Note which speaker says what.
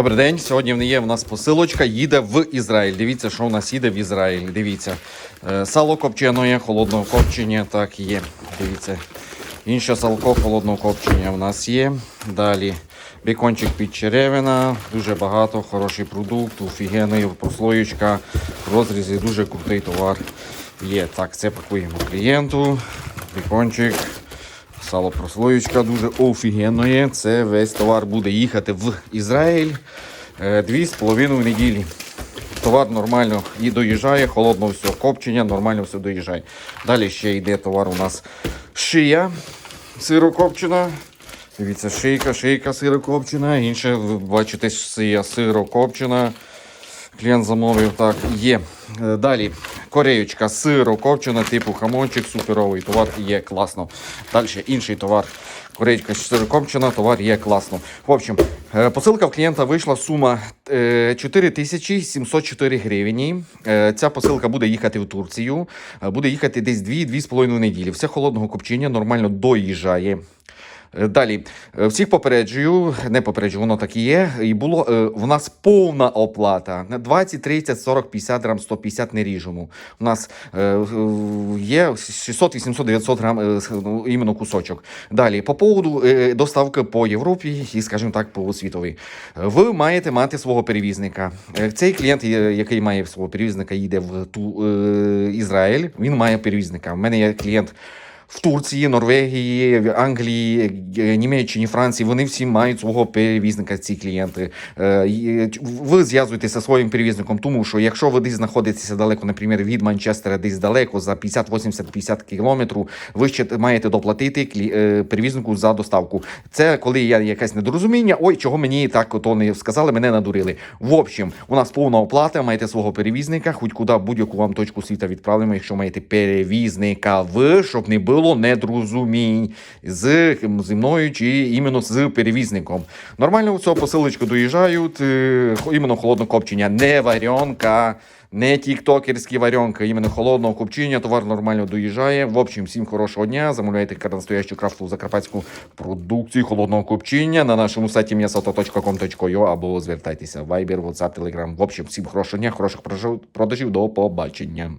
Speaker 1: Добрий день. Сьогодні в є в нас посилочка. Їде в Ізраїль. Дивіться, що у нас їде в Ізраїль. Дивіться. Е, Сало копчене, холодного копчення. Так, є. Дивіться. Інше салко холодного копчення в нас є. Далі бекончик під черевина. Дуже багато, хороший продукт, офігенний прослоєчка. В розрізі дуже крутий товар. Є. Так, це пакуємо клієнту. Бекончик. Сало прослоєчка дуже офігенно. Це весь товар буде їхати в Ізраїль е, дві з половиною неділі. Товар нормально і доїжджає, холодно все, копчення, нормально все доїжджає. Далі ще йде товар у нас шия сирокопчена. Дивіться, шийка, шийка сирокопчена. Інше, ви бачите, шия сирокопчена. Клієнт замовив, так, є. Е, Далі кореючка сиро копчена, типу хамончик, суперовий товар є класно. Далі інший товар. Кореєчка сиро копчена, товар є класно. В общем, е, посилка в клієнта вийшла сума е, 4704 гривні. Е, Ця посилка буде їхати в Турцію. Е, Буде їхати десь 2-2,5 неділі. Все холодного копчення нормально доїжджає. Е, Далі, Е, всіх попереджую, не попереджую, воно так і є. І було е, в нас повна оплата. На 20, 30, 40, 50 грам, 150 не ріжемо. У нас є 600, 800, 900 грам ну, іменно кусочок. Далі, по поводу доставки по Європі і, скажімо так, по світовій. Е, Ви маєте мати свого перевізника. Цей клієнт, який має свого перевізника, їде в ту, Ізраїль, він має перевізника. У мене є клієнт в Турції, Норвегії, Англії, е, Німеччині, Франції. Вони всі мають свого перевізника, ці клієнти. Е, Ви зв'язуєтеся зі своїм перевізником, тому що якщо ви десь знаходитеся далеко, наприклад, від Манчестера, десь далеко, за 50, 80, 50 кілометрів, ви ще маєте доплатити е, перевізнику за доставку. Це коли є якесь недорозуміння. Ой, чого мені так ото не сказали, мене надурили. В общем, у нас повна оплата, маєте свого перевізника, хоч куди будь-яку вам точку світа відправимо, якщо маєте перевізника ви, щоб не було недорозумінь з зі мною чи іменно з перевізником. Нормально цього посилочку доїжджають, е, іменно холодне копчення, не варіонка. Не тіктокерські варіонки, іменно холодного копчення, товар нормально доїжджає. В общем, всім хорошого дня. Замовляйте настоящу крафтову закарпатську продукцію холодного копчення на нашому сайті m'ясото.com.ua або звертайтеся в Viber, WhatsApp, Telegram. В общем, всім хорошого дня, хороших продажів, до побачення.